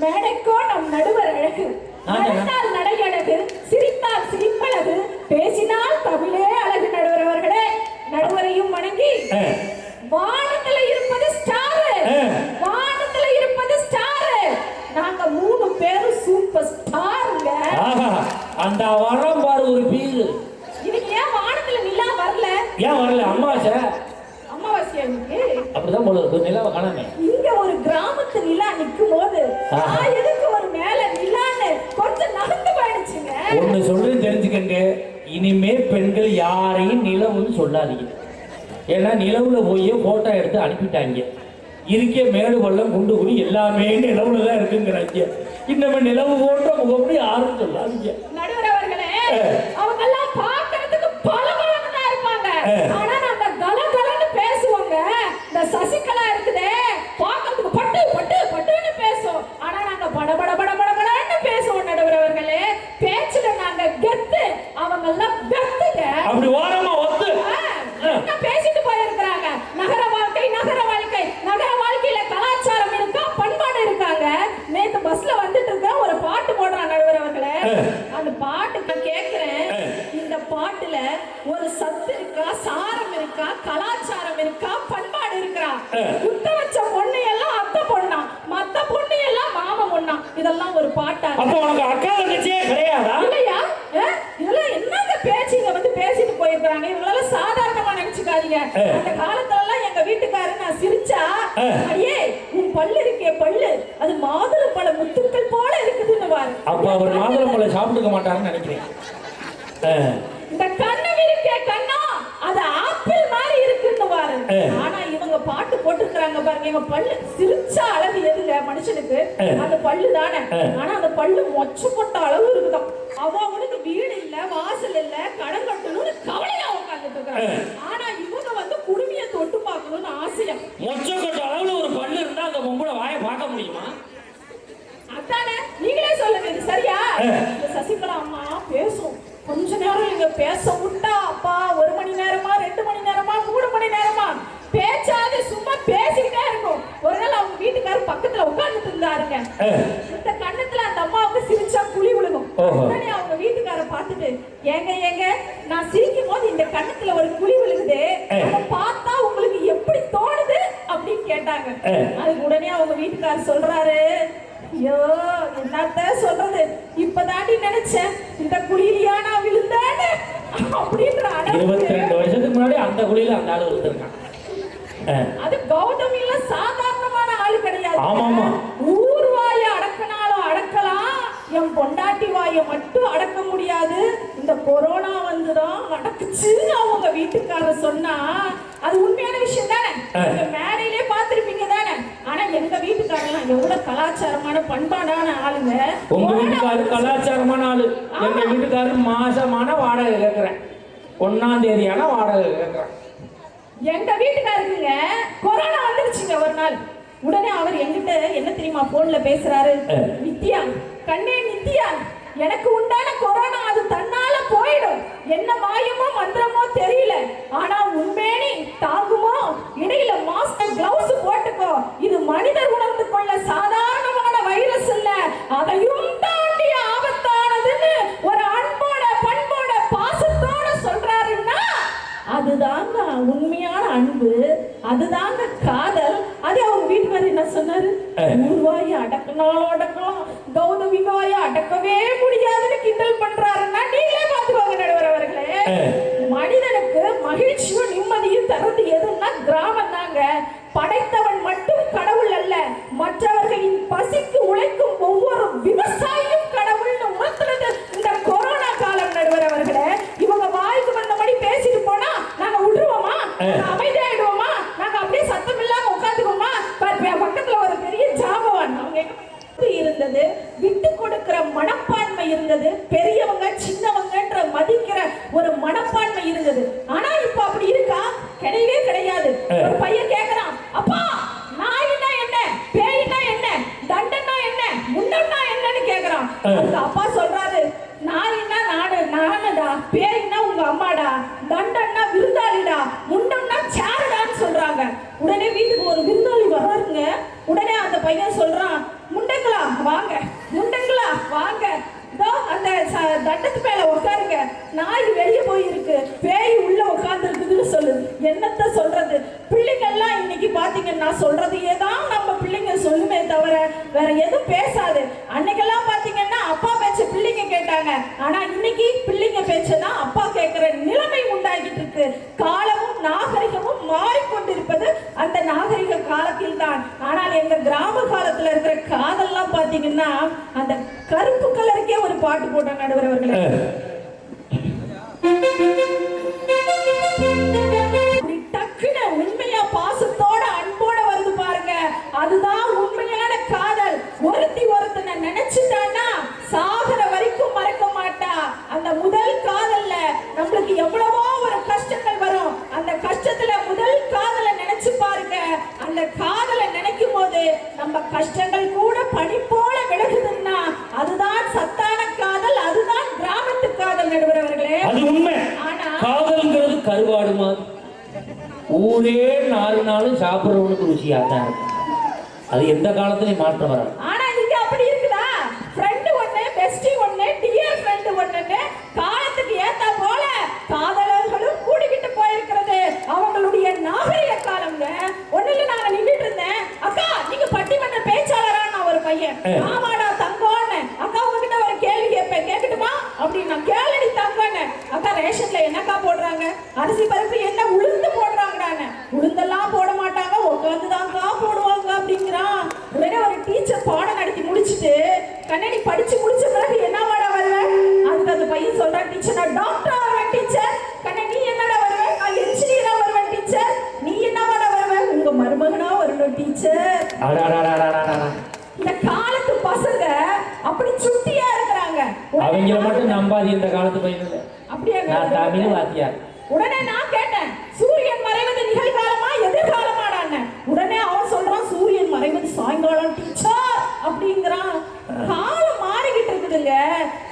மேடைக்கோ நம் நடுவர் அழகு. நடந்தால் நடையழகு சிரித்தால் சிரிப்பழகு பேசினால் தமிழே அழகு நடுவர் அவர்களே நடுவரையும் வணங்கி. வானத்துல இருப்பது ஸ்டார். வானத்துல இருப்பது ஸ்டார் நாங்க மூணு பேரும் சூப்பர் ஸ்டாருங்க அந்த வரம் பாரு ஒரு பீரு இன்னைக்கு ஏன் வானத்துல நிலா வரல? ஏன் வரல? அம்மாவாசை இன்னைக்கு? அப்படிதான் போல நிலவை காணாமே. இங்க ஒரு கிராமத்து நிலா நிக்கும் போது. நான் எதுக்கு ஒரு மேல நிலான்னு கொஞ்சம் நகர்ந்து போயிடுச்சுங்க. ஒண்ணு சொல்றேன் தெரிஞ்சுக்கங்க. இனிமே பெண்கள் யாரையும் நிலவுன்னு சொல்லாதீங்க. ஏன்னா நிலவுல போய் போட்டோ எடுத்து அனுப்பிட்டாங்க. இருக்க மேடு பள்ளம் குண்டு குடி எல்லாமே நிலவுல தான் இருக்குங்கிறாங்க. இன்னமே நிலவு போன்ற முகப்படி யாரும் சொல்லாதீங்க. நடுவர் அவர்களே ஆ. அவங்க எல்லாம் பார்க்கிறதுக்கு பல தான் இருப்பாங்க. ஆ. ஆனா நாங்க கலகலன்னு பேசுவோங்க. இந்த சசிகலா இருக்குதே பார்க்கிறதுக்கு பட்டு பட்டு பட்டுன்னு பேசுவோம் ஆனா நாங்க பட பட பட பட படன்னு பேசுவோம் நடுவர் அவர்களே பேச்சுல நாங்க கெத்து அவங்க எல்லாம் கெத்துங்க அப்படி ஓரமா ஒத்து ஆ, என்ன பேசிட்டு போயிருக்கிறாங்க நகர வாழ்க்கை நகர வாழ்க்கை நகர வாழ்க்கையில கலாச்சாரம் இருக்கா பண்பாடு இருக்காங்க நேத்து பஸ்ல வந்துட்டு இருக்க ஒரு பாட்டு போடுறான் நடுவர் அவர்களே அந்த பாட்டு நான் கேக்குறேன் இந்த பாட்டுல ஒரு சத்து இருக்கா சாரம் இருக்கா கலாச்சாரம் இருக்கா பண்பாடு இருக்கா? குத்த வச்ச பொண்ணு எல்லாம் அத்தை பொண்ணா மத்த பொண்ணு எல்லாம் மாமா பொண்ணா இதெல்லாம் ஒரு பாட்டா அப்ப உனக்கு அக்கா தங்கச்சியே கிடையாதா? இல்லையா? இதெல்லாம் என்னங்க பேச்சு இங்க வந்து பேசிட்டு போயிருக்காங்க இவங்களெல்லாம் சாதாரணமா நினைச்சுக்காதீங்க. அந்த காலத்துல எல்லாம் எங்க வீட்டுக்காரரு நான் சிரிச்சா. அடியே உன் பல்லு இருக்கே பல்லு. அது மாதுளை பழ முத்துக்கள் போல இருக்குதுன்னு பாரு அப்ப அவர் மாதுளம்பழம் சாப்பிட்டுக்க மாட்டாருன்னு நினைக்கிறேன் ஆ. இந்த கண்ணம் இருக்கே கண்ணா அது ஆப்பிள் மாதிரி இருக்குன்னு பாரு ஆ. ஆனா இவங்க பாட்டு போட்டுருக்காங்க பாருங்க. இவங்க பல்லு சிரிச்ச அளவு எதுங்க? மனுஷனுக்கு. அந்த பல்லு தானே. ஆனா அந்த பல்லு மொச்ச போட்ட அளவு இருக்குதாம் அவ அவனுக்கு வீடு இல்ல வாசல் இல்ல கடன் கட்டணும்னு கவலையா உட்கார்ந்துட்டு இருக்காங்க. ஆனா இவங்க வந்து குடுமையை தொட்டு பார்க்கணும்னு ஆசையா? மொச்சக்கொட்டை அளவுல ஒரு பல்லு இருந்தா அந்த பொம்பளை வாயை பார்க்க முடியுமா? அதானே? நீங்களே சொல்லுங்க இது சரியா? சசிகலா அம்மா பேசும். கொஞ்ச நேரம் நீங்க பேச விட்டா அப்பா ஒரு மணி நேரமா ரெண்டு மணி நேரமா மூணு மணி நேரமா பேச்சாது சும்மா பேசிக்கிட்டே இருக்கும் ஒரு நாள் அவங்க வீட்டுக்காரர் பக்கத்துல உட்கார்ந்துட்டு இருந்தாருங்க ஆ. இந்த கண்ணத்துல அந்த அம்மாவுக்கு சிரிச்சா குழி விழுகும் ஓஹோ. உடனே அவங்க வீட்டுக்கார பார்த்துட்டு ஏங்க ஏங்க நான் சிரிக்கும் கண்ணத்துல ஒரு குழி விழுகுது பார்த்தா உங்களுக்கு எப்படி தோணுது அப்படின்னு கேட்டாங்க. அதுக்கு உடனே அவங்க வீட்டுக்காரர் சொல்றாரு ஐயோ என்னத்த சொல்றது? இப்பதாண்டி நினைச்சேன் இந்த குழியிலயா நான் விழுந்தேன்னு அப்படின்ற இருபத்தி ரெண்டு வருஷத்துக்கு முன்னாடி அந்த குழியில அந்த ஆளு விழுந்திருக்கான். அது கௌதமி எல்லாம் சாதாரணமான ஆளு கிடையாது. வாயை அடக்கினாலும் என் பொண்டாட்டி வாயை மட்டும் அடக்க முடியாது. இந்த கொரோனா வந்துதான் அடக்குச்சுன்னு அவங்க வீட்டுக்காரர் சொன்னா அது உண்மையான விஷயம் தானே. நீங்க மேடையிலே பார்த்திருப்பீங்க தானே? ஆனா எங்க வீட்டுக்காரெல்லாம் எவ்வளவு கலாச்சாரமான பண்பாடான ஆளுங்க. உங்க கொரோனா வீட்டுக்காரு வந்துச்சு. கலாச்சாரமான ஆளு. எங்க வீட்டுக்காரு மாசமான வாடகை கேட்கிறேன் ஒன்னாம் தேதியான வாடகை கேட்கிறேன் எங்க வீட்டுக்காரருக்குங்க கொரோனா வந்துருச்சுங்க ஒரு நாள். உடனே அவர் என்கிட்ட என்ன தெரியுமா போன்ல பேசுறாரு. நித்யா கண்ணே நித்யா எனக்கு உண்டான கொரோனா அது தன்னால போயிடும். என்ன மாயமோ மந்திரமோ தெரியல. ஆனா உண்மையே தாங்குமோ? இடையில மாஸ்க் கிளவுஸ் போட்டுக்கோ இது மனிதர் உணர்ந்து கொள்ள சாதாரணமான வைரஸ் இல்ல அதையும் தாண்டி ஆபத்தானதுன்னு ஒரு அன்போட பண்போட பாசத்தோட சொல்றாருன்னா அதுதாங்க உண்மையான அன்பு அதுதாங்க காதல் அதே அவங்க வீட்டுக்காரர் என்ன சொன்னாரு ஊர்வாயை அடக்கினாலும் அடக்கலாம் கௌதமி வாயை அடக்கவே முடியாதுன்னு கிண்டல் பண்றாருன்னா நீங்களே பார்த்துக்கோங்க நடுவர் அவர்களே மனிதனுக்கு மகிழ்ச்சியும் நிம்மதியும் தரது எதுன்னா கிராமம் தாங்க படைத்தவன் மட்டும் கடவுள் அல்ல மற்றவர்களின் பசிக்கு உழைக்கும் ஒவ்வொரு விவசாயியும் கடவுள்னு உணர்த்துறது இந்த கொரோனா காலம் நடுவர் அவர்களே இவங்க வாய்க்கு வந்தபடி பேசிட்டு போனா நாங்க விட்டுருவோமா நாங்க அப்படியே சத்தம் இல்லாம உட்காந்துக்குவோமா பக்கத்துல ஒரு பெரிய ஜாபவான் அவங்க இருந்தது விட்டு கொடுக்கிற மனப்பான்மை இருந்தது பெரியவங்க சின்னவங்கன்ற மதிக்கிற ஒரு மனப்பான்மை இருந்தது. ஆனா இப்ப அப்படி இருக்கா? கிடையவே கிடையாது. ஒரு பையன் கேக்குறான் அப்பா நாயினா என்ன? பேயினா என்ன? தண்டனா என்ன? முண்டனா என்னன்னு கேக்குறான். அதுக்கு அப்பா சொல்றாரு நாயினா நானு நானுடா பேயினா உங்க அம்மாடா தண்டன்னா விருந்தாளிடா முண்டம்னா சேருடான்னு சொல்றாங்க உடனே வீட்டுக்கு ஒரு விருந்தாளி வர்றாருங்க உடனே அந்த பையன் சொல்றான் முண்டை குண்டங்களா வாங்க குண்டங்களா வாங்க இதோ அந்த ச- தண்டத்து மேல உட்காருங்க நாய் வெளியே போயிருக்கு. பேய் உள்ள உட்கார்ந்து இருக்குதுன்னு சொல்லுது என்னத்த சொல்றது? பிள்ளைங்கள்லாம் இன்னைக்கு பாத்தீங்கன்னா சொல்றதையே தான் நம்ம பிள்ளைங்க சொல்லுமே தவிர வேற எதுவும் பேசாது. அன்னைக்கெல்லாம் பாத்தீங்கன்னா அப்பா பேச்ச பிள்ளைங்க கேட்டாங்க. ஆனா இன்னைக்கு பிள்ளைங்க பேச்ச தான் அப்பா கேட்கிற நிலைமை உண்டாகிட்டு இருக்கு. காலமும் நாகரிகமும் மாறிக்கொண்டிருப்பது அந்த நாகரிக காலத்தில் தான் ஆனால் எங்க கிராம காலத்துல இருக்கிற காதல்லாம் பாத்தீங்கன்னா அந்த கருப்பு கலருக்கே ஒரு பாட்டு போட்டாங்க நடுவர் அவர்களே. டக்குன்னு உண்மையா பாசத்தோட அன்போட வருது பாருங்க. அதுதான் அது உண்மை. காதல்ங்கிறது கருவாடு மாதிரி ஊரே நாலு நாளும் சாப்பிட்றவனுக்கு ருசியாக தான் இருக்கும். அது எந்த காலத்துலையும் மாற்றம் வராது. ஆனா இங்க அப்படி இருக்குதா? ஃப்ரெண்ட் ஒண்ணு பெஸ்டி ஒண்ணு டியர் ஃப்ரெண்ட் ஒண்ணுன்னு கண்ணாடி படிச்சு முடிச்ச பிறகு என்னவாடா வருவேன் அதுக்கு அந்த பையன் சொல்றான் டீச்சர் நான் டாக்டர் ஆவேன் டீச்சர். கண்ணா நீ என்னடா வருவ? நான் என்ஜினியரா வருவேன் டீச்சர். நீ என்னவாடா வருவேன் உங்க மருமகனா வரணும் டீச்சர். இந்த காலத்து பசங்க அப்படி சுட்டியா இருக்கிறாங்க அவங்கள மட்டும் நம்பாது இந்த காலத்து பையன் அப்படியே நான் தமிழ் வாத்தியார் உடனே நான் கேட்டேன் சூரியன் மறைவது நிகழ்காலமா எதிர்காலமாடான்னு உடனே அவன் சொல்றான் சூரியன் மறைவது சாயங்காலம் பேசுங்க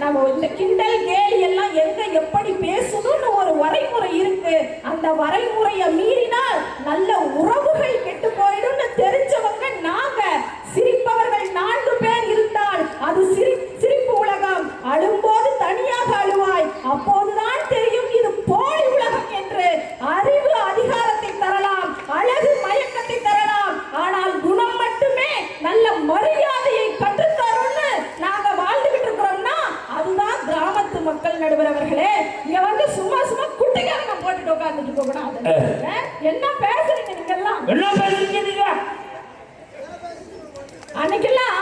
நம்ம இந்த கிண்டல் கேலி எல்லாம் எங்க எப்படி பேசணும்னு ஒரு வரைமுறை இருக்கு. அந்த வரைமுறையை மீறினால் நல்ல உறவுகள் கெட்டு போயிடும்னு தெரிஞ்சவங்க நாங்க சிரிப்பவர்கள் நான்கு பேர் இருந்தால் அது சிரி சிரிப்பு உலகம் அழும்போது தனியாக அழுவாய் அப்போதுதான் தெரியும் இது போலி உலகம் என்று அறிவு அதிகாரத்தை தரலாம் அழகு மயக்கத்தை தரலாம் ஆனால் குணம் மட்டுமே நல்ல மரியாதையை கற்றுத்தரும்னு நாங்க வாழ்ந்துகிட்டு இருக்கிறோம்னா அதுதான் கிராமத்து மக்கள் நடுவர் அவர்களே இங்க வந்து சும்மா சும்மா குட்டிக்காரங்க போட்டுட்டு உட்கார்ந்துட்டு போக கூடாது அஹ், என்ன பேசுறீங்க நீங்க எல்லாம் என்ன பேசுறீங்க நீங்க அன்னைக்கெல்லாம்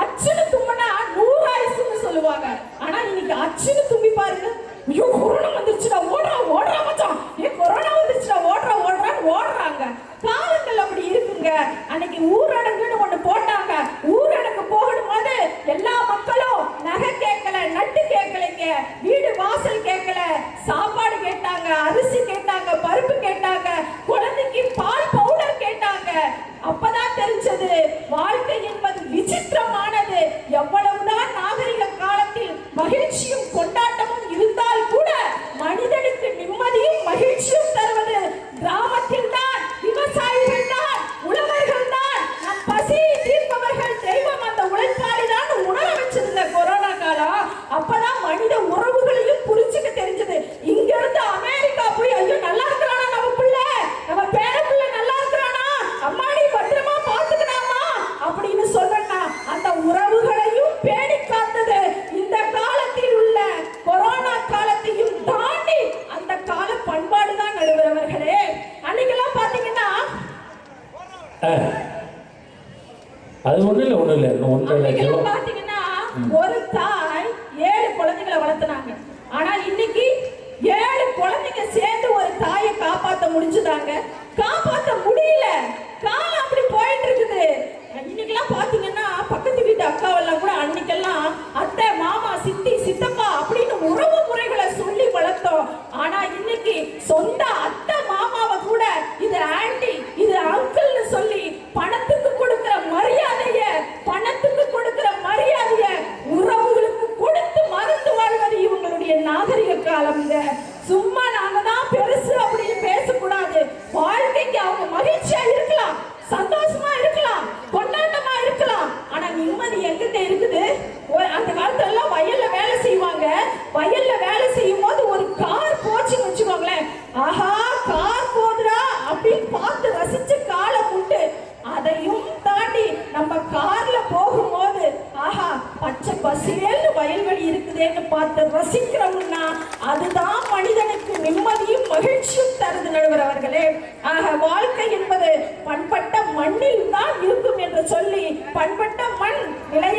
அச்சுன்னு தும்மினா நூறு ஆயுசுன்னு சொல்லுவாங்க ஆனா இன்னைக்கு அச்சுன்னு தும்பி பாருங்க ஐயோ கொரோனா வந்துருச்சுடா ஓடுறா ஓடுறா மச்சான். ஏ கொரோனா வந்துருச்சுடா ஓடுறா ஓடுறான்னு ஓடுறாங்க. காலங்கள் அப்படி இருக்குங்க. அன்னைக்கு ஊரடங்குன்னு ஒண்ணு போட்டாங்க. ஊரடங்கு போகணும் போது எல்லா மக்களும் நகை கேட்கல நட்டு கேட்கலைங்க. வீடு வாசல் கேட்கல. சாப்பாடு கேட்டாங்க அரிசி கேட்டாங்க பருப்பு கேட்டாங்க குழந்தைக்கு பால் பவுடர் கேட்டாங்க. அப்பதான் தெரிஞ்சது வாழ்க்கை என்பது விசித்திரமானது எவ்வளவுதான் நாகரிக காலத்தில் மகிழ்ச்சியும் கொண்டாட்டமும் இருந்தால் கூட மனிதனுக்கு நிம்மதியும் மகிழ்ச்சியும் தருவது கிராமத்தில் தான் விவசாயிகள் தான் உழவர்கள் தான் நம் பசியை தீர்ப்பவர்கள் தெய்வம் அந்த உழைப்பாளி தான் உணர வச்சிருந்த கொரோனா காலம் அப்பதான் மனித உறவுகளையும் புரிஞ்சுக்க தெரிஞ்சது இங்க இருந்து அமெரிக்கா போய் ஐயோ நல்லா இருக்கிறானா நம்ம பிள்ளை நம்ம பேர பிள்ளை நல்லா இருக்கிறானா அம்மாடி பத்திரமா பாத்துக்கலாமா அப்படின்னு சொல்லனா அந்த உறவுகளையும் பேணி காத்தது இந்த காலத்தில் உள்ள கொரோனா காலத்தையும் தாண்டி அந்த கால பண்பாடு தான் நடுவரவர்களே அன்னைக்கெல்லாம் பாத்தீங்கன்னா அஹ். அது ஒண்ணும் இல்லை ஒண்ணும் இல்லை. ஒன்றரை லட்சம் பாத்தீங்கன்னா ஒரு தாய் ஏழு குழந்தைகளை வளர்த்துனாங்க. ஆனா இன்னைக்கு ஏழு குழந்தைங்க சேர்ந்து ஒரு தாயை காப்பாத்த முடிஞ்சுதாங்க. பார்த்து ரசிக்கிறோம்னா அதுதான் மனிதனுக்கு நிம்மதியும் மகிழ்ச்சியும் தருது நடுவர் அவர்களே. ஆக வாழ்க்கை என்பது பண்பட்ட மண்ணில் தான் இருக்கும் என்று சொல்லி பண்பட்ட மண் நிலை